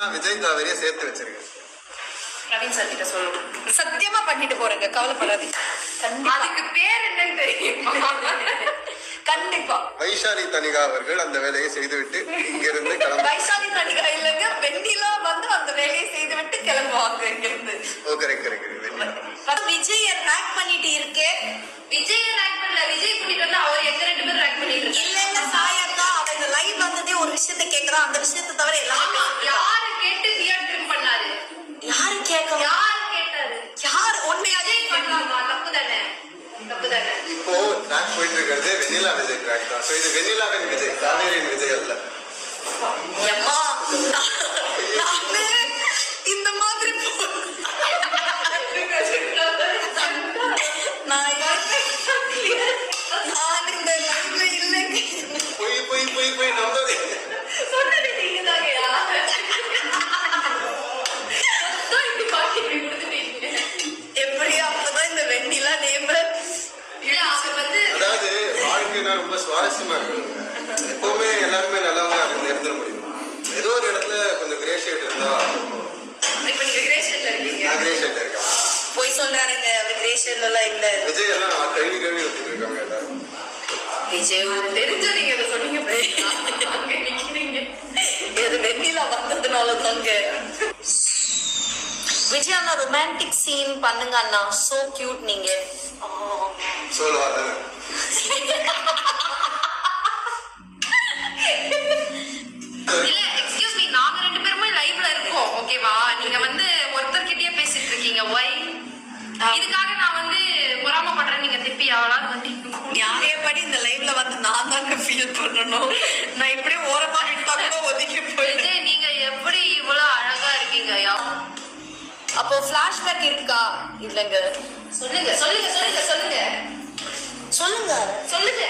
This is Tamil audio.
விஜய் காவேரியை சேர்த்து வச்சிருக்கேன். சார் கிட்ட சொல்லணும். சத்தியமா பண்ணிட்டு போறேங்க கவலைப்படாதீங்க. கண்டிப்பா. அதுக்கு பேர் என்னன்னு தெரியுமா? கண்டிப்பா. வைஷாலி தனிகா அவர்கள் அந்த வேலையை செய்துவிட்டு இங்கிருந்து கிளம்ப. வைசாலி நடிகா இல்லைங்க வெண்ணிலா வந்து அந்த வேலையை செய்து விட்டு கிளம்புவாங்க இங்கிருந்து. ஓ கரெக்ட் கரெக்ட் வெண்ணிலா. விஜய ரேக் பண்ணிட்டு இருக்கேன் விஜய் ரேங்க் பண்ணல விஜய் கூட்டிட்டு வந்து அவர் எங்க ரெண்டு பேரும் ரேங்க் பண்ணிட்டு இல்லைங்க சாயக்கா அவ இந்த லைவ் வந்ததே ஒரு விஷயத்த கேக்குறான். அந்த விஷயத்தை தவிர எல்லாமே போயிட்டு இருக்கிறது வெண்ணிலா விஜய் ட்ராக் தான் ஸோ இது வெண்ணிலாவின் விஜய் காவேரியின் விஜய் எல்லாம் இல்ல விஜய் எல்லாம் கழுவி கழுவி ஊத்திட்டு இருக்காங்க எல்லாரும் விஜய் தெரிஞ்ச நீங்க அதை சொன்னீங்க பாத்தீங்களா? அங்க நிக்கிறீங்க. இது வெண்ணிலா வந்ததுனால தாங்க விஜய் அண்ணா ரொமான்டிக் சீன் பண்ணுங்க அண்ணா சோ கியூட் நீங்க இல்ல, நாங்க ரெண்டு பேருமே liveல இருக்கோம், okay-வா? நீங்க வந்து ஒருத்தர்கிட்டயே பேசிட்டு இருக்கீங்க. Why? இதுக்காக பண்ணணும். நான் இப்படியே ஓரமா விட்டா ஒதுக்கி போயிட்டேன். நீங்க எப்படி இவ்வளவு அழகா இருக்கீங்க ஐயா? அப்போ பிளாஷ்பேக் இருக்கா? இல்லைங்க. சொல்லுங்க சொல்லுங்க சொல்லுங்க சொல்லுங்க. சொல்லுங்க. சொல்லுங்க.